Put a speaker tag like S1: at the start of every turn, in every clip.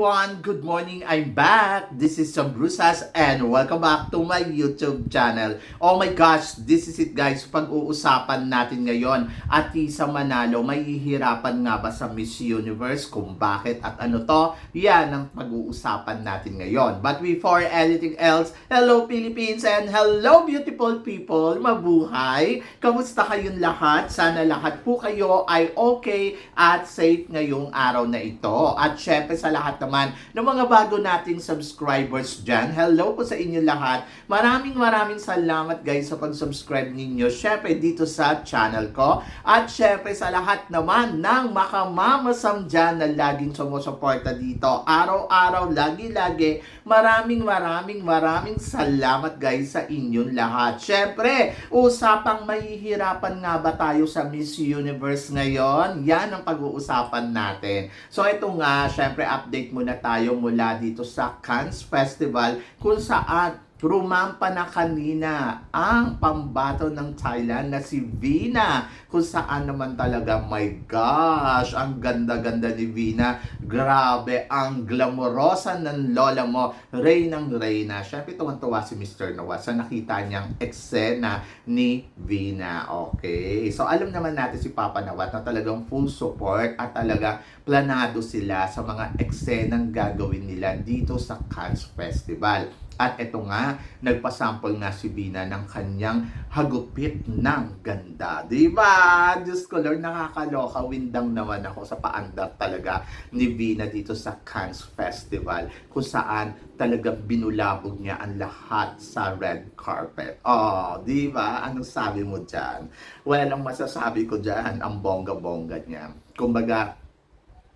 S1: Everyone! Good morning! I'm back! This is Sam Brusas and welcome back to my YouTube channel. Oh my gosh! This is it guys. Pag-uusapan natin ngayon at isa manalo, may hihirapan nga ba sa Miss Universe? Kung bakit at ano to? Yan ang pag-uusapan natin ngayon. But before anything else, hello Philippines and hello beautiful people! Mabuhay! Kamusta kayong lahat? Sana lahat po kayo ay okay at safe ngayong araw na ito. At syempre sa lahat naman ng mga bago nating subscribers dyan, hello po sa inyo lahat. Maraming maraming salamat guys sa pag-subscribe ninyo. Syempre dito sa channel ko. At syempre sa lahat naman ng makamamasam dyan na laging sumusuporta dito. Araw-araw, lagi-lagi. Maraming maraming maraming salamat guys sa inyong lahat. Syempre, usapang mahihirapan nga ba tayo sa Miss Universe ngayon? Yan ang pag-uusapan natin. So ito nga, syempre update muna tayo mula dito sa Cannes Festival kung saan rumampa na kanina ang pambato ng Thailand na si Vina. Kung saan naman talaga, my gosh, ang ganda-ganda ni Vina. Grabe, ang glamorosa ng lola mo, Reynang Reyna. Siyempre, tuwan-tuwa si Mr. Noah sa nakita niyang eksena ni Vina. Okay, so alam naman natin si Papa Nawat na talagang full support at talaga planado sila sa mga eksenang gagawin nila dito sa Cannes Festival. At ito nga, nagpasample nga si Bina ng kanyang hagupit ng ganda. Di ba? Diyos ko Lord, nakakaloka. Windang naman ako sa paandar talaga ni Bina dito sa Cannes Festival kung saan talagang binulabog niya ang lahat sa red carpet. Oh, di ba? Anong sabi mo dyan? Wala lang masasabi ko dyan. Ang bongga-bongga niya. Kumbaga,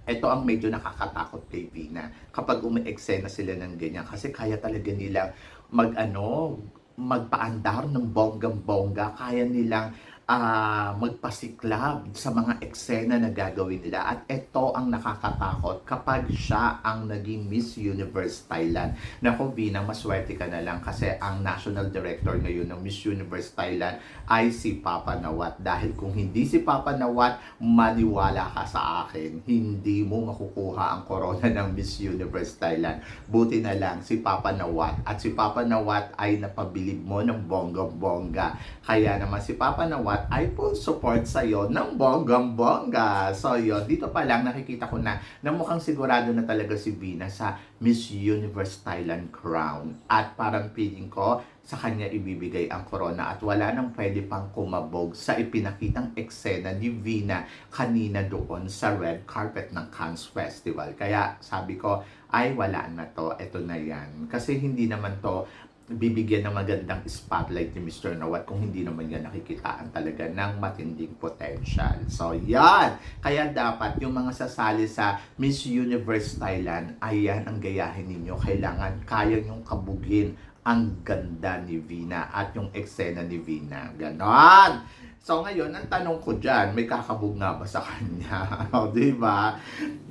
S1: ito ang medyo nakakatakot kay Vina kapag umi-eksena sila ng ganyan kasi kaya talaga nilang mag ano magpaandar ng bonggang-bongga. Kaya nilang ah, magpasiklab sa mga eksena na gagawin nila. At ito ang nakakatakot kapag siya ang naging Miss Universe Thailand. Naku Vina maswerte ka na lang kasi ang national director ngayon ng Miss Universe Thailand ay si Papa Nawat. Dahil kung hindi si Papa Nawat maniwala ka sa akin. Hindi mo makukuha ang corona ng Miss Universe Thailand. Buti na lang si Papa Nawat. At si Papa Nawat ay napabilib mo ng bongga-bongga kaya naman si Papa Nawat ay full support sa iyo ng bonggang-bongga so yun dito pa lang nakikita ko na na mukhang sigurado na talaga si Vina sa Miss Universe Thailand crown at parang feeling ko sa kanya ibibigay ang corona at wala nang pwede pang kumabog sa ipinakitang eksena ni Vina kanina doon sa red carpet ng Cannes Festival. Kaya sabi ko, ay wala na to, ito na yan. Kasi hindi naman to bibigyan ng magandang spotlight ni Mr. Nawat kung hindi naman yan nakikitaan talaga ng matinding potential. So, yan! Kaya dapat yung mga sasali sa Miss Universe Thailand, ayan ang gayahin ninyo. Kailangan kaya nyong kabugin ang ganda ni Vina at yung eksena ni Vina. Ganon! So ngayon, ang tanong ko dyan, may kakabog nga ba sa kanya? o, di ba?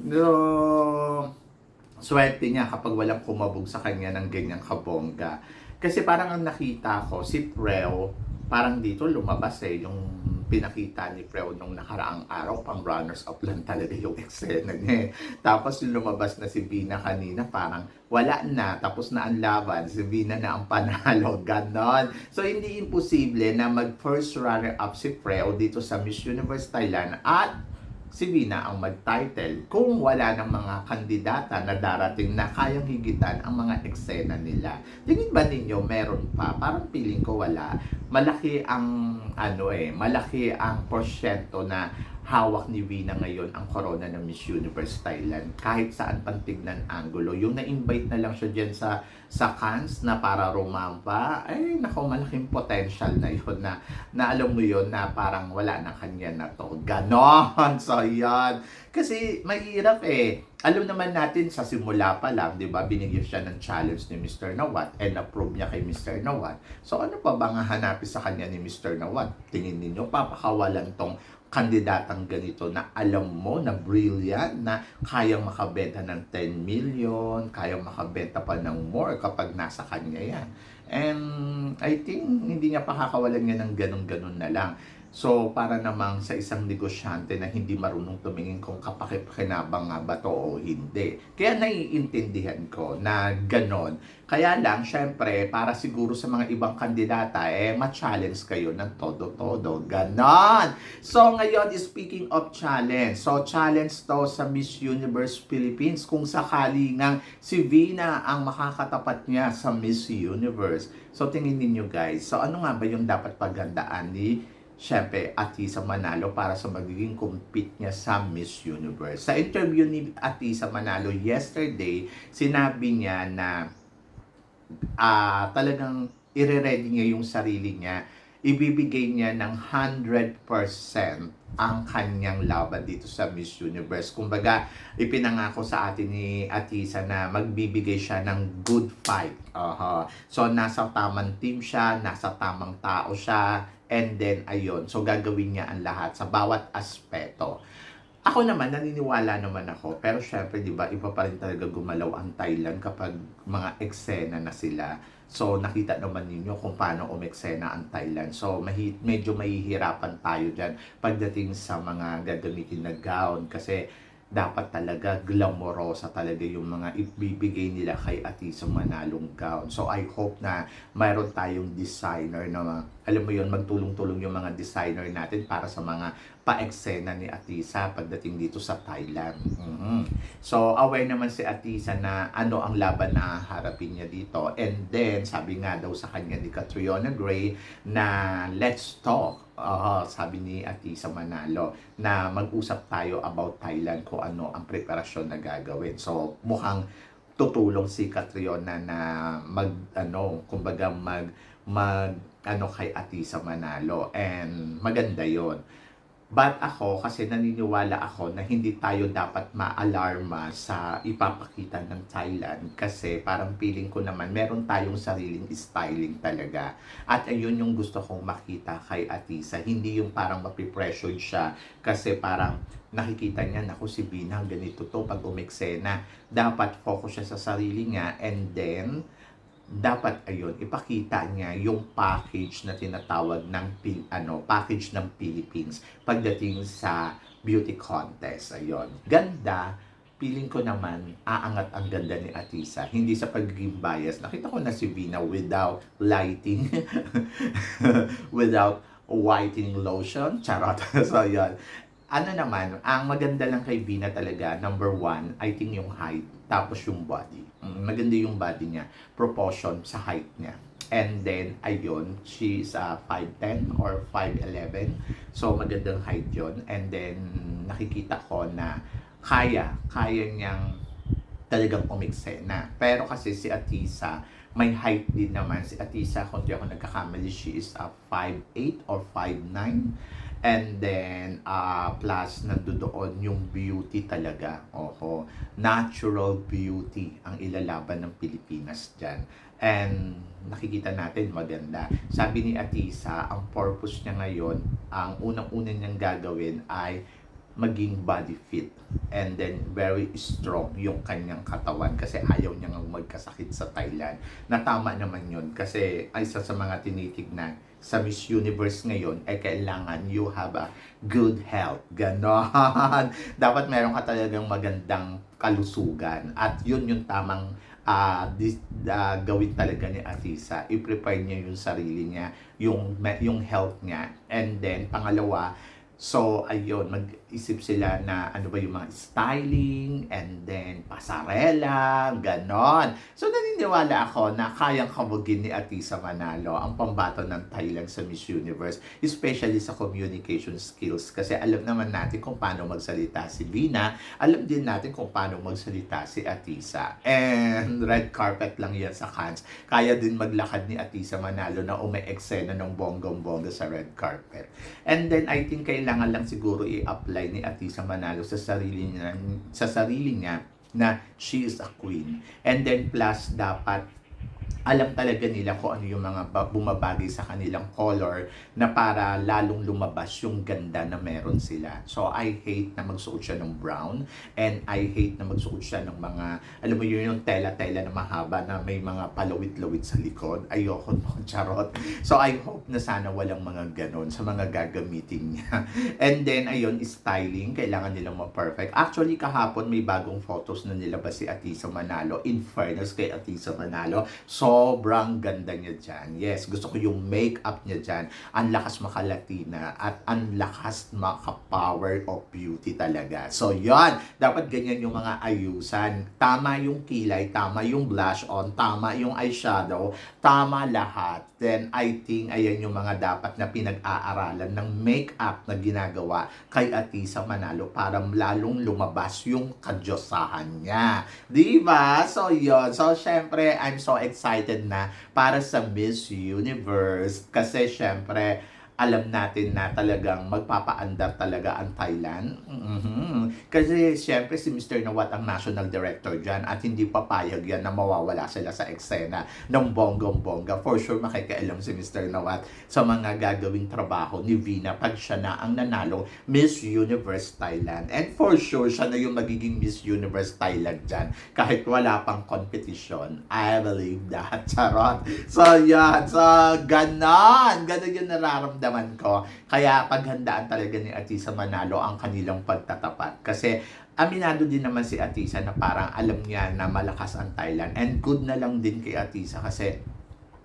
S1: No, swerte niya kapag walang kumabog sa kanya ng ganyang kabongga. Kasi parang ang nakita ko, si Preo, parang dito lumabas eh, yung pinakita ni Preo nung nakaraang araw, pang runners up lang talaga yung eksena niya eh. Tapos lumabas na si Vina kanina, parang wala na, tapos na ang laban, si Vina na ang panalo, ganon. So hindi imposible na mag first runner up si Preo dito sa Miss Universe Thailand at si Vina ang mag-title kung wala ng mga kandidata na darating na kayang higitan ang mga eksena nila. Tingin ba ninyo meron pa? Parang feeling ko wala. Malaki ang ano eh, malaki ang porsyento na hawak ni Vina ngayon ang corona ng Miss Universe Thailand. Kahit saan pantignan angulo. Yung na-invite na lang siya dyan sa, sa Cannes na para rumampa, ay nako malaking potential na yun na, na alam mo yun na parang wala na kanya na to. Ganon! So yan. Kasi mahirap eh. Alam naman natin sa simula pa lang, di ba, binigyan siya ng challenge ni Mr. Nawat and approve niya kay Mr. Nawat. So ano pa ba nga hanapin sa kanya ni Mr. Nawat? Tingin ninyo, papakawalan tong kandidatang ganito na alam mo na brilliant, na kayang makabenta ng 10 million, kayang makabenta pa ng more kapag nasa kanya yan. And I think hindi niya pakakawalan niya ng ganun-ganun na lang. So, para namang sa isang negosyante na hindi marunong tumingin kung kapakipakinabang nga ba to o hindi. Kaya naiintindihan ko na ganon. Kaya lang, syempre, para siguro sa mga ibang kandidata, eh, ma-challenge kayo ng todo-todo. Ganon! So, ngayon, speaking of challenge. So, challenge to sa Miss Universe Philippines kung sakali nga si Vina ang makakatapat niya sa Miss Universe. So, tingin ninyo guys. So, ano nga ba yung dapat paghandaan ni syempre, Atisa Manalo para sa magiging compete niya sa Miss Universe. Sa interview ni Atisa Manalo yesterday, sinabi niya na ah talagang ire-ready niya yung sarili niya. Ibibigay niya ng 100% ang kanyang laban dito sa Miss Universe. Kumbaga, ipinangako sa atin ni Atisa na magbibigay siya ng good fight. Aha. So, nasa tamang team siya, nasa tamang tao siya, and then, ayun. So, gagawin niya ang lahat sa bawat aspeto. Ako naman, naniniwala naman ako. Pero syempre, di ba, iba pa rin talaga gumalaw ang Thailand kapag mga eksena na sila. So, nakita naman ninyo kung paano umeksena ang Thailand. So, mahi- medyo mahihirapan tayo dyan pagdating sa mga gagamitin na gown. Kasi, dapat talaga glamorosa talaga yung mga ibibigay nila kay Atisa Manalong gown. So, I hope na mayroon tayong designer na, mga- alam mo yun, magtulong-tulong yung mga designer natin para sa mga pa-eksena ni Atisa pagdating dito sa Thailand. Mhm. So, aware naman si Atisa na ano ang laban na harapin niya dito. And then, sabi nga daw sa kanya ni Catriona Gray na let's talk. Oo, sabi ni Atisa Manalo na mag-usap tayo about Thailand kung ano ang preparasyon na gagawin. So, mukhang tutulong si Catriona na mag ano, kumbaga mag mag ano kay Atisa Manalo and maganda 'yon. But ako, kasi naniniwala ako na hindi tayo dapat ma-alarma sa ipapakita ng Thailand kasi parang feeling ko naman meron tayong sariling styling talaga. At ayun yung gusto kong makita kay Atisa. Hindi yung parang mapipressured siya kasi parang nakikita niya, naku si Bina, ganito to pag umeksena. Dapat focus siya sa sarili niya and then dapat ayun ipakita niya yung package na tinatawag ng ano package ng Philippines pagdating sa beauty contest ayun. Ganda feeling ko naman aangat ang ganda ni Atisa. Hindi sa pagiging bias. Nakita ko na si Vina without lighting without whitening lotion. Charot. So yun ano naman, ang maganda lang kay Vina talaga, number one, I think yung height, tapos yung body. Mm, maganda yung body niya, proportion sa height niya. And then, ayun, she's uh, 5'10 or 5'11. So, magandang height yon And then, nakikita ko na kaya, kaya niyang talagang umiksena. Pero kasi si Atisa, may height din naman. Si Atisa, kung di ako nagkakamali, she is a 5'8 or 5'9. And then, uh, plus nandoon yung beauty talaga. Oho, natural beauty ang ilalaban ng Pilipinas dyan. And nakikita natin maganda. Sabi ni Atisa, ang purpose niya ngayon, ang unang-una niyang gagawin ay maging body fit and then very strong yung kanyang katawan kasi ayaw niya nga magkasakit sa Thailand. Natama naman yun kasi isa sa mga tinitignan sa Miss Universe ngayon ay kailangan you have a good health. Ganon. Dapat meron ka talagang magandang kalusugan at yun yung tamang ah dis, ah, gawin talaga ni Atisa. I-prepare niya yung sarili niya, yung, yung health niya. And then, pangalawa, So, ayun, mag-isip sila na ano ba yung mga styling, and then pasarela, ganon. So, naniniwala ako na kayang kabugin ni Atisa Manalo ang pambato ng Thailand sa Miss Universe, especially sa communication skills. Kasi alam naman natin kung paano magsalita si Vina, alam din natin kung paano magsalita si Atisa. And red carpet lang yan sa Cannes. Kaya din maglakad ni Atisa Manalo na ume-eksena ng bonggong-bongga sa red carpet. And then, I think kailangan lang siguro i-apply ni Atisa Manalo sa sarili niya, sa sarili niya na she is a queen. And then plus dapat alam talaga nila kung ano yung mga ba- bumabagay sa kanilang color na para lalong lumabas yung ganda na meron sila. So, I hate na magsuot siya ng brown and I hate na magsuot siya ng mga, alam mo yun yung tela-tela na mahaba na may mga palawit-lawit sa likod. Ayoko no, charot. So, I hope na sana walang mga ganon sa mga gagamitin niya. And then, ayun, styling. Kailangan nilang ma-perfect. Actually, kahapon may bagong photos na nilabas si Atisa Manalo. In fairness kay Atisa Manalo, sobrang ganda niya dyan. Yes, gusto ko yung makeup niya dyan. Ang lakas makalatina at ang lakas maka-power of beauty talaga. So, yon Dapat ganyan yung mga ayusan. Tama yung kilay, tama yung blush on, tama yung eyeshadow, tama lahat. Then, I think, ayan yung mga dapat na pinag-aaralan ng makeup na ginagawa kay Atisa Manalo para lalong lumabas yung kadyosahan niya. Di ba? So, yon So, syempre, I'm so excited na para sa Miss Universe. Kasi, syempre, alam natin na talagang magpapaandar talaga ang Thailand. Mhm. Kasi syempre si Mr. Nawat ang national director dyan at hindi papayag yan na mawawala sila sa eksena ng bonggong-bongga. For sure makikialam si Mr. Nawat sa mga gagawing trabaho ni Vina pag siya na ang nanalo Miss Universe Thailand. And for sure siya na yung magiging Miss Universe Thailand dyan kahit wala pang competition. I believe that. Charot. So yan. So ganon. Ganon yung nararamdaman ko. Kaya paghandaan talaga ni Atisa Manalo ang kanilang pagtatapat. Kasi aminado din naman si Atisa na parang alam niya na malakas ang Thailand. And good na lang din kay Atisa kasi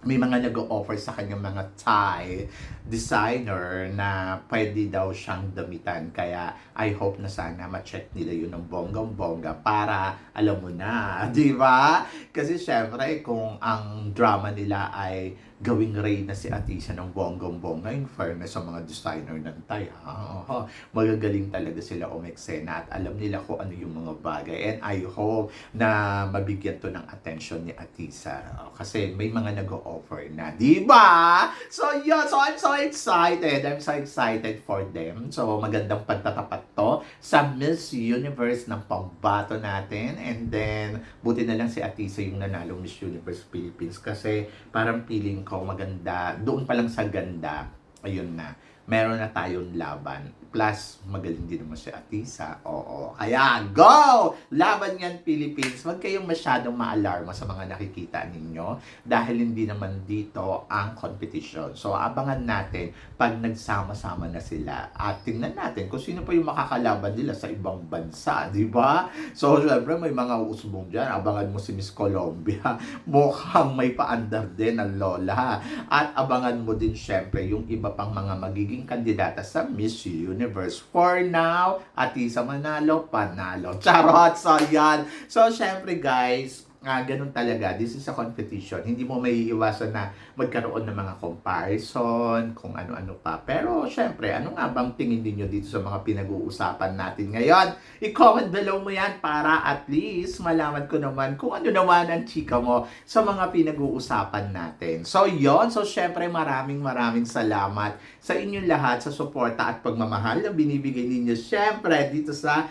S1: may mga nag-offer sa kanyang mga Thai designer na pwede daw siyang damitan. Kaya I hope na sana ma-check nila yun ng bonggang-bongga para alam mo na, di ba? Kasi syempre kung ang drama nila ay gawing reyna si Atisa ng bonggang-bongga, in fairness sa mga designer ng Thai, ha? Oo, magagaling talaga sila umeksena at alam nila kung ano yung mga bagay. And I hope na mabigyan to ng attention ni Atisa. Kasi may mga nag-offer na, di ba? So, yun. So, I'm so excited. I'm so excited for them. So, magandang pagtatapat to sa Miss Universe ng pambato natin. And then, buti na lang si Atisa yung nanalo Miss Universe Philippines kasi parang feeling ko maganda. Doon pa lang sa ganda, ayun na. Meron na tayong laban. Plus, magaling din naman si Atisa. Oo. Kaya, go! Laban yan, Philippines. Huwag kayong masyadong maalarma sa mga nakikita ninyo dahil hindi naman dito ang competition. So, abangan natin pag nagsama-sama na sila at tingnan natin kung sino pa yung makakalaban nila sa ibang bansa, di ba? So, syempre, may mga usbong dyan. Abangan mo si Miss Colombia. Mukhang may paandar din ang Lola. At abangan mo din, syempre, yung iba pang mga magiging kandidata sa Miss Universe. For now, Atisa Manalo, panalo. Charot! So, yan. So, syempre, guys, ah ganun talaga. This is a competition. Hindi mo may iwasan na magkaroon ng mga comparison, kung ano-ano pa. Pero, syempre, ano nga bang tingin ninyo dito sa mga pinag-uusapan natin ngayon? I-comment below mo yan para at least malaman ko naman kung ano naman ang chika mo sa mga pinag-uusapan natin. So, yon So, syempre, maraming maraming salamat sa inyong lahat sa suporta at pagmamahal na binibigay ninyo syempre dito sa